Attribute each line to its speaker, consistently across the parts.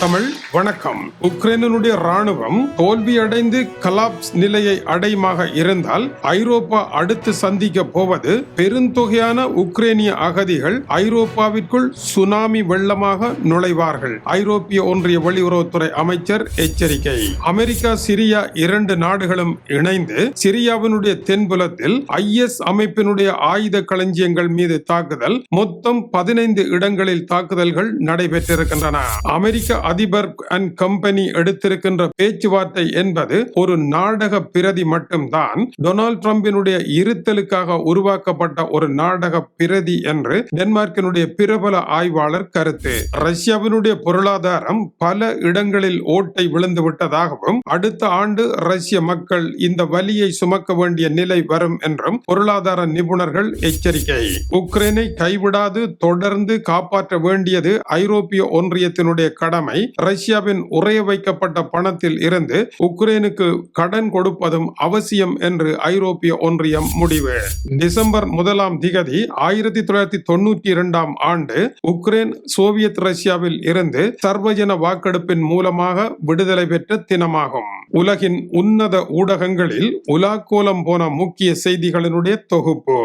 Speaker 1: தமிழ். வணக்கம். உக்ரைனுடைய ராணுவம் தோல்வியடைந்து கலாப்ஸ் நிலையை அடைமாக இருந்தால் ஐரோப்பா அடுத்து சந்திக்க போவது பெருந்தொகையான உக்ரைனிய அகதிகள் ஐரோப்பாவிற்குள் சுனாமி வெள்ளமாக நுழைவார்கள். ஐரோப்பிய ஒன்றிய வெளியுறவுத்துறை அமைச்சர் எச்சரிக்கை. அமெரிக்கா சிரியா இரண்டு நாடுகளும் இணைந்து சிரியாவினுடைய தென்புலத்தில் ஐஎஸ் அமைப்பினுடைய ஆயுத களஞ்சியங்கள் மீது தாக்குதல் மொத்தம் பதினைந்து இடங்களில் தாக்குதல்கள் நடைபெற்றிருக்கின்றன. அமெரிக்க அதிபர் அண்ட் கம்பெனி எடுத்திருக்கின்ற பேச்சுவார்த்தை என்பது ஒரு நாடக பிரதி மட்டும்தான். டொனால்ட் ட்ரம்பினுடைய இருத்தலுக்காக உருவாக்கப்பட்ட ஒரு நாடக பிரதி என்று டென்மார்க்கினுடைய பிரபல ஆய்வாளர் கருத்து. ரஷ்யாவினுடைய பொருளாதாரம் பல இடங்களில் ஓட்டை விழுந்து விட்டதாகவும் அடுத்த ஆண்டு ரஷ்ய மக்கள் இந்த வலியை சுமக்க வேண்டிய நிலை வரும் என்றும் பொருளாதார நிபுணர்கள் எச்சரிக்கை. உக்ரைனை கைவிடாது தொடர்ந்து காப்பாற்ற வேண்டியது ஐரோப்பிய ஒன்றியத்தினுடைய கடமை. ரஷ்யாவின் உறைய வைக்கப்பட்ட பணத்தில் இருந்து உக்ரைனுக்கு கடன் கொடுப்பதும் அவசியம் என்று ஐரோப்பிய ஒன்றியம் முடிவு. டிசம்பர் முதலாம் திகதி ஆயிரத்தி தொள்ளாயிரத்தி தொண்ணூற்றி இரண்டாம் ஆண்டு உக்ரைன் சோவியத் ரஷ்யாவில் இருந்து சர்வஜன வாக்கெடுப்பின் மூலமாக விடுதலை பெற்ற தினமாகும். உலகின் உன்னத ஊடகங்களில் உலாக்கோலம் போன முக்கிய செய்திகளினுடைய தொகுப்பு.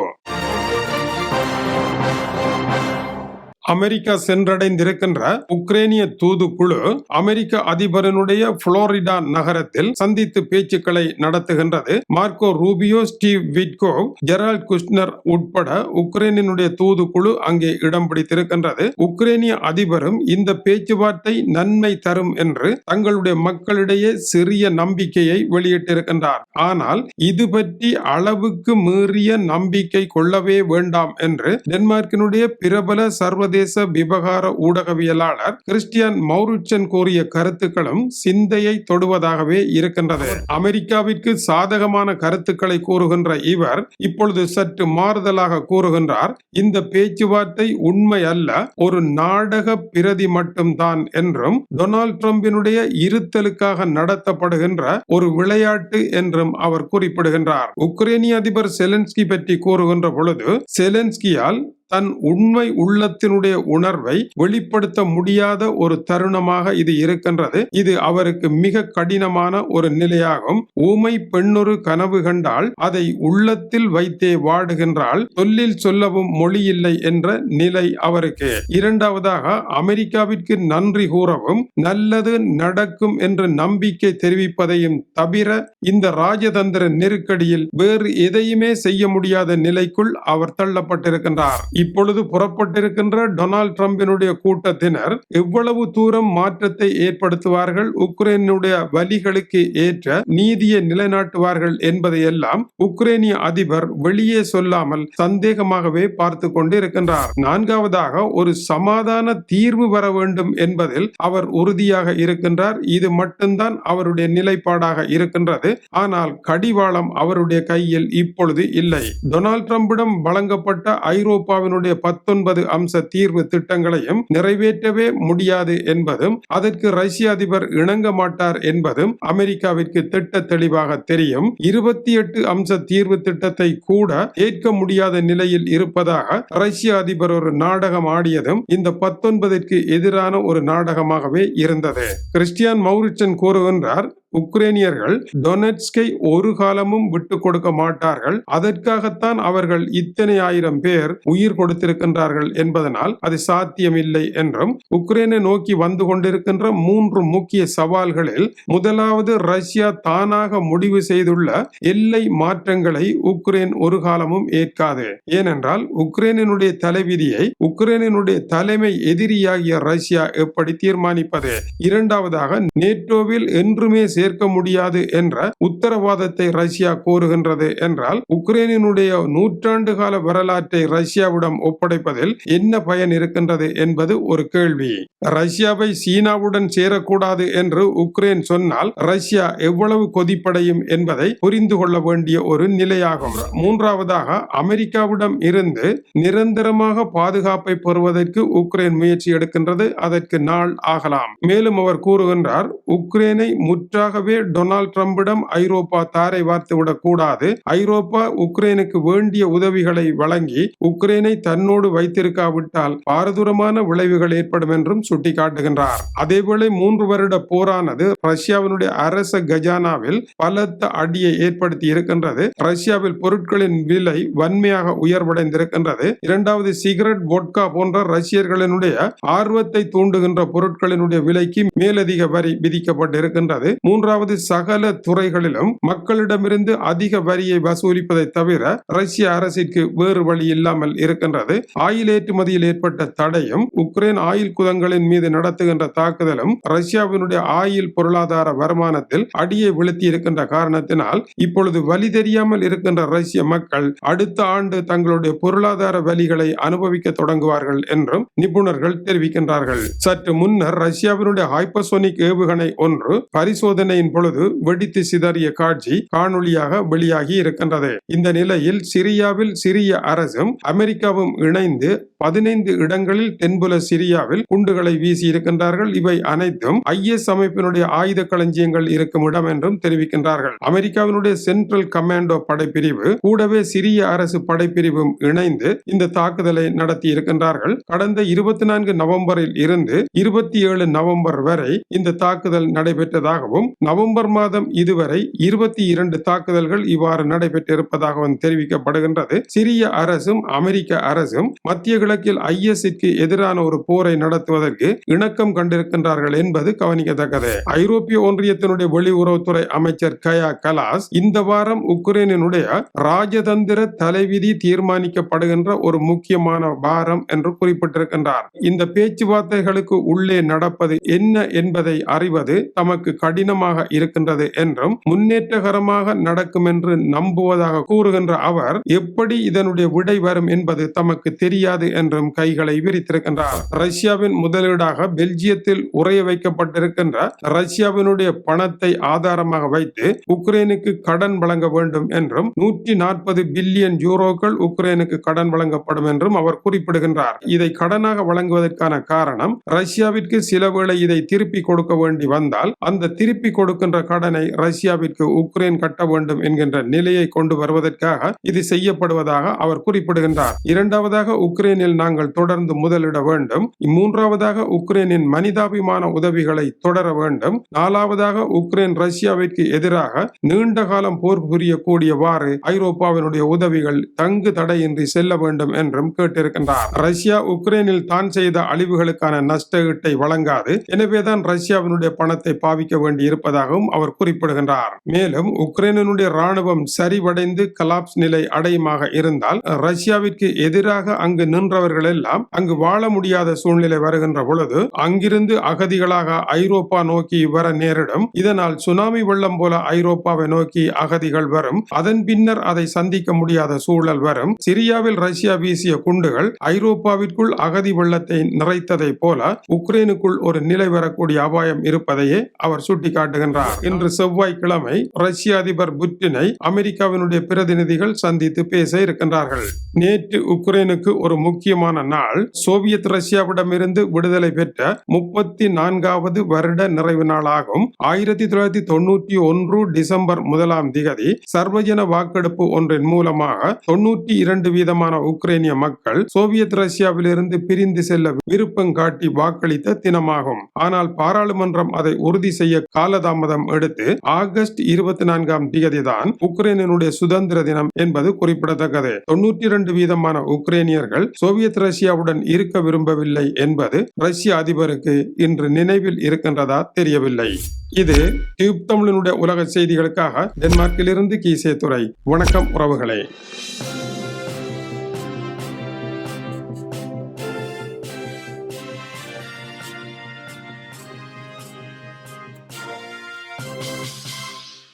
Speaker 1: அமெரிக்கா சென்றடைந்திருக்கின்ற உக்ரைனிய தூதுக்குழு அமெரிக்க அதிபரனுடைய புளோரிடா நகரத்தில் சந்தித்து பேச்சுக்களை நடத்துகின்றது. Marco Rubio Steve Witkoff Jared Kushner உட்பட உக்ரைனினுடைய தூதுக்குழு அங்கே இடம் பிடித்திருக்கின்றது. உக்ரைனிய அதிபரும் இந்த பேச்சுவார்த்தை நன்மை தரும் என்று தங்களுடைய மக்களிடையே சிறிய நம்பிக்கையை வெளியிட்டிருக்கின்றார். ஆனால் இது பற்றி அளவுக்கு மீறிய நம்பிக்கை கொள்ளவே வேண்டாம் என்று டென்மார்க்கினுடைய பிரபல சர்வதேச விவகார ஊடகவியலாளர் கிறிஸ்டியன் மௌருச்சன் கூறிய கருத்துக்களும் சிந்தையை தொடுவதாகவே இருக்கின்றது. அமெரிக்காவிற்கு சாதகமான கருத்துக்களை கூறுகின்ற இவர் இப்பொழுது சற்று மாறுதலாக கூறுகின்றார். இந்த பேச்சுவார்த்தை உண்மை அல்ல ஒரு நாடக பிரதி மட்டும்தான் என்றும் டொனால்ட் ட்ரம்பினுடைய இருத்தலுக்காக நடத்தப்படுகின்ற ஒரு விளையாட்டு என்றும் அவர் குறிப்பிடுகின்றார். உக்ரைனிய அதிபர் செலன்ஸ்கி பற்றி கூறுகின்ற பொழுது செலன்ஸ்கியால் தன் உண்மை உள்ளத்தினுடைய உணர்வை வெளிப்படுத்த முடியாத ஒரு தருணமாக இது இருக்கின்றது. இது அவருக்கு மிக கடினமான ஒரு நிலையாகும். ஊமை பெண்ணொரு கனவு கண்டால் அதை உள்ளத்தில் வைத்தே வாடுகின்றால் சொல்லில் சொல்லவும் மொழி இல்லை என்ற நிலை அவருக்கு. இரண்டாவதாக அமெரிக்காவிற்கு நன்றி கூறவும் நல்லது நடக்கும் என்ற நம்பிக்கை தெரிவிப்பதையும் தவிர இந்த ராஜதந்திர நெருக்கடியில் வேறு எதையுமே செய்ய முடியாத நிலைக்குள் அவர் தள்ளப்பட்டிருக்கின்றார். இப்பொழுது புறப்பட்டிருக்கின்ற டொனால்ட் ட்ரம்பினுடைய கூட்டத்தினர் எவ்வளவு தூரம் மாற்றத்தை ஏற்படுத்துவார்கள் உக்ரைனுடைய வலிகளுக்கு ஏற்ற நீதியை நிலைநாட்டுவார்கள் என்பதையெல்லாம் உக்ரைனிய அதிபர் வெளியே சொல்லாமல் சந்தேகமாகவே பார்த்து கொண்டு இருக்கின்றார் நான்காவதாக ஒரு சமாதான தீர்வு வர வேண்டும் என்பதில் அவர் உறுதியாக இருக்கின்றார். இது மட்டும்தான் அவருடைய நிலைப்பாடாக இருக்கின்றது. ஆனால் கடிவாளம் அவருடைய கையில் இப்பொழுது இல்லை. டொனால்ட் ட்ரம்பிடம் வழங்கப்பட்ட ஐரோப்பாவினுடைய பத்தொன்பது அம்ச தீர்வு திட்டங்களையும் நிறைவேற்றவே முடியாது என்பதும் அதற்கு ரஷ்ய அதிபர் இணங்க மாட்டார் என்பதும் அமெரிக்காவிற்கு திட்ட தெளிவாக தெரியும். இருபத்தி எட்டு அம்ச தீர்வு திட்டத்தை கூட ஏற்க முடியாத நிலையில் இருப்பதாக ரஷ்ய அதிபர் ஒரு நாடகம் ஆடியதும் இந்த பத்தொன்பதிற்கு எதிரான ஒரு நாடகமாகவே இருந்தது. கிறிஸ்டியான் மௌரிச்சன் கூறுகின்றார் உக்ரைனியர்கள் டொனட்ஸ்கை ஒரு காலமும் விட்டு கொடுக்க மாட்டார்கள். அதற்காகத்தான் அவர்கள் இத்தனை ஆயிரம் பேர் உயிர் கொடுத்திருக்கின்றார்கள் என்பதனால் அது சாத்தியமில்லை என்றும் உக்ரைனை நோக்கி வந்து கொண்டிருக்கின்ற மூன்று முக்கிய சவால்களில் முதலாவது ரஷ்யா தானாக முடிவு செய்துள்ள எல்லை மாற்றங்களை உக்ரைன் ஒரு காலமும் ஏற்காது. ஏனென்றால் உக்ரைனினுடைய தலைவிதியை உக்ரைனினுடைய தலைமை எதிரியாகிய ரஷ்யா எப்படி தீர்மானிப்பது? இரண்டாவதாக நேட்டோவில் என்றுமே சேர்க்க முடியாது என்ற உத்தரவாதத்தை ரஷ்யா கோருகின்றது என்றால் உக்ரைனினுடைய நூற்றாண்டு கால வரலாற்றை ரஷ்யாவிடம் ஒப்படைப்பதில் என்ன பயன் இருக்கின்றது என்பது ஒரு கேள்வி. ரஷ்யாவை சீனாவுடன் சேரக்கூடாது என்று உக்ரைன் சொன்னால் ரஷ்யா எவ்வளவு கொதிப்படையும் என்பதை புரிந்து கொள்ள வேண்டிய ஒரு நிலையாகும். மூன்றாவதாக அமெரிக்காவிடம் இருந்து நிரந்தரமாக பாதுகாப்பை பெறுவதற்கு உக்ரைன் முயற்சி எடுக்கின்றது அதற்கு நாள் ஆகலாம். மேலும் அவர் கூறுகின்றார் உக்ரைனை முற்றாக இதற்காகவே டொனால்ட் ட்ரம்பிடம் ஐரோப்பா தாரை வார்த்துவிடக் கூடாது ஐரோப்பா உக்ரைனுக்கு வேண்டிய உதவிகளை வழங்கி உக்ரைனை தன்னோடு வைத்திருக்காவிட்டால் பாரதூரமான விளைவுகள் ஏற்படும் என்றும் சுட்டிக்காட்டுகின்றார். அதேவேளை மூன்று வருட போரானது ரஷ்யாவினுடைய அரச கஜானாவில் பலத்த அடியை ஏற்படுத்தி இருக்கின்றது. ரஷ்யாவில் பொருட்களின் விலை வன்மையாக உயர்வடைந்திருக்கின்றது. இரண்டாவது சிகரெட் வோட்கா போன்ற ரஷ்யர்களினுடைய ஆர்வத்தை தூண்டுகின்ற பொருட்களினுடைய விலைக்கு மேலதிக வரி விதிக்கப்பட்டிருக்கின்றது. மூன்றாவது சகல துறைகளிலும் மக்களிடமிருந்து அதிக வரியை வசூலிப்பதை தவிர ரஷ்ய அரசிற்கு வேறு வழி இல்லாமல் இருக்கின்றது. ஆயில் ஏற்றுமதியில் ஏற்பட்ட தடையும் உக்ரைன் ஆயில் குதங்களின் மீது நடத்துகின்ற தாக்குதலும் ரஷ்யாவினுடைய ஆயில் பொருளாதார வருமானத்தில் அடியை வீழ்த்தி இருக்கின்ற காரணத்தினால் இப்பொழுது வழி தெரியாமல் இருக்கின்ற ரஷ்ய மக்கள் அடுத்த ஆண்டு தங்களுடைய பொருளாதார வலிகளை அனுபவிக்க தொடங்குவார்கள் என்றும் நிபுணர்கள் தெரிவிக்கின்றார்கள். சற்று முன்னர் ரஷ்யாவினுடைய ஹைப்பர்சோனிக் ஏவுகணை ஒன்று பரிசோதனை பரிசோதனையின் பொழுது வெடித்து சிதறிய காட்சி காணொளியாக வெளியாகி இருக்கின்றது. இந்த நிலையில் சிரியாவில் சிறிய அரசும் அமெரிக்காவும் இணைந்து பதினைந்து இடங்களில் தென்புல சிரியாவில் குண்டுகளை வீசி இருக்கின்றார்கள். இவை அனைத்தும் ஐஎஸ் அமைப்பினுடைய ஆயுத களஞ்சியங்கள் இருக்கும் இடம் என்றும் தெரிவிக்கின்றார்கள். அமெரிக்காவினுடைய சென்ட்ரல் கமாண்டோ படைப்பிரிவு கூடவே சிரிய அரசு படைப்பிரிவும் இணைந்து இந்த தாக்குதலை நடத்தி இருக்கின்றார்கள். கடந்த இருபத்தி நான்கு நவம்பரில் இருந்து இருபத்தி ஏழு நவம்பர் வரை இந்த தாக்குதல் நடைபெற்றதாகவும் நவம்பர் மாதம் இதுவரை இருபத்தி இரண்டு தாக்குதல்கள் இவ்வாறு நடைபெற்றிருப்பதாகவும் தெரிவிக்கப்படுகின்றது. சிரிய அரசும் அமெரிக்க அரசும் மத்திய கிழக்கில் ஐஎஸ்க்கு எதிரான ஒரு போரை நடத்துவதற்கு இணக்கம் கண்டிருக்கின்றார்கள் என்பது கவனிக்கத்தக்கது. ஐரோப்பிய ஒன்றியத்தினுடைய வெளியுறவுத்துறை அமைச்சர் கயா கலாஸ் இந்த வாரம் உக்ரைனினுடைய ராஜதந்திர தலைவிதி தீர்மானிக்கப்படுகின்ற ஒரு முக்கியமான வாரம் என்று குறிப்பிட்டிருக்கின்றார். இந்த பேச்சுவார்த்தைகளுக்கு உள்ளே நடப்பது என்ன என்பதை அறிவது தமக்கு கடினமாக அதிகமாக இருக்கின்றது என்றும் முன்னேற்றகரமாக நடக்கும் என்று நம்புவதாக கூறுகின்ற அவர் எப்படி இதனுடைய விடை வரும் என்பது தமக்கு தெரியாது என்றும் கைகளை விரித்திருக்கின்றார். ரஷ்யாவின் முதலீடாக பெல்ஜியத்தில் உரைய வைக்கப்பட்டிருக்கின்ற ரஷ்யாவினுடைய பணத்தை ஆதாரமாக வைத்து உக்ரைனுக்கு கடன் வழங்க வேண்டும் என்றும் நூற்றி நாற்பது பில்லியன் யூரோக்கள் உக்ரைனுக்கு கடன் வழங்கப்படும் என்றும் அவர் குறிப்பிடுகின்றார். இதை கடனாக வழங்குவதற்கான காரணம் ரஷ்யாவிற்கு சில வேளை இதை திருப்பி கொடுக்க வேண்டி வந்தால் அந்த திருப்பி கொடுக்கின்ற கடனை ரஷ்யாவிற்கு உக்ரைன் கட்ட வேண்டும் என்கின்ற நிலையை கொண்டு வருவதற்காக இது செய்யப்படுவதாக அவர் குறிப்பிடுகின்றார். இரண்டாவதாக உக்ரைனில் நாங்கள் தொடர்ந்து முதலிட வேண்டும். மூன்றாவதாக உக்ரைனின் மனிதாபிமான உதவிகளை தொடர வேண்டும். நாலாவதாக உக்ரைன் ரஷ்யாவிற்கு எதிராக நீண்ட காலம் போர் புரியக்கூடியவாறு ஐரோப்பாவினுடைய உதவிகள் தங்கு தடையின்றி செல்ல வேண்டும் என்றும் கேட்டிருக்கின்றார். ரஷ்யா உக்ரைனில் தான் செய்த அழிவுகளுக்கான நஷ்ட ஈட்டை வழங்காது. எனவேதான் ரஷ்யாவினுடைய பணத்தை பாவிக்க வேண்டி இருப்பதாகவும் அவர் குறிப்பிடுகின்றார். மேலும் உக்ரைனுடைய ராணுவம் சரிவடைந்து கலாப்ஸ் நிலை அடையுமாக இருந்தால் ரஷ்யாவிற்கு எதிராக அங்கு நின்றவர்கள் எல்லாம் அங்கு வாழ முடியாத சூழ்நிலை வருகின்ற பொழுது அங்கிருந்து அகதிகளாக ஐரோப்பா நோக்கி வர நேரிடும். இதனால் சுனாமி வெள்ளம் போல ஐரோப்பாவை நோக்கி அகதிகள் வரும். அதன் பின்னர் அதை சந்திக்க முடியாத சூழல் வரும். சிரியாவில் ரஷ்யா வீசிய குண்டுகள் ஐரோப்பாவிற்குள் அகதி வெள்ளத்தை நிறைத்ததை போல உக்ரைனுக்குள் ஒரு நிலை வரக்கூடிய அபாயம் இருப்பதையே அவர் சுட்டிக்காட்டி காட்டுகின்றார். இன்று செவ்வாய்க்கிழமை ரஷ்ய அதிபர் புட்டினை அமெரிக்காவினுடைய பிரதிநிதிகள் சந்தித்து பேச இருக்கின்றார்கள். நேற்று உக்ரைனுக்கு ஒரு முக்கியமான நாள். சோவியத் ரஷ்யாவிடமிருந்து விடுதலை பெற்ற முப்பத்தி நான்காவது வருட நிறைவு நாளாகும். ஆயிரத்தி தொள்ளாயிரத்தி தொண்ணூற்றி ஒன்று டிசம்பர் முதலாம் திகதி சர்வஜன வாக்கெடுப்பு ஒன்றின் மூலமாக தொன்னூற்றி இரண்டு வீதமான உக்ரைனிய மக்கள் சோவியத் ரஷ்யாவிலிருந்து பிரிந்து செல்ல விருப்பம் காட்டி வாக்களித்த தினமாகும். ஆனால் பாராளுமன்றம் அதை உறுதி செய்ய கால காலதாமதம் எடுத்து ஆகஸ்ட் இருபத்தி நான்காம் தேதி தான் உக்ரைனுடைய சுதந்திர தினம் என்பது குறிப்பிடத்தக்கது. தொன்னூற்றி இரண்டு வீதமான உக்ரைனியர்கள் சோவியத் ரஷ்யாவுடன் இருக்க விரும்பவில்லை என்பது ரஷ்ய அதிபருக்கு இன்று நினைவில் இருக்கின்றதா தெரியவில்லை. இது டியூப் தமிழனுடைய உலக செய்திகளுக்காக டென்மார்க்கிலிருந்து கீசே துறை வணக்கம் உறவுகளே.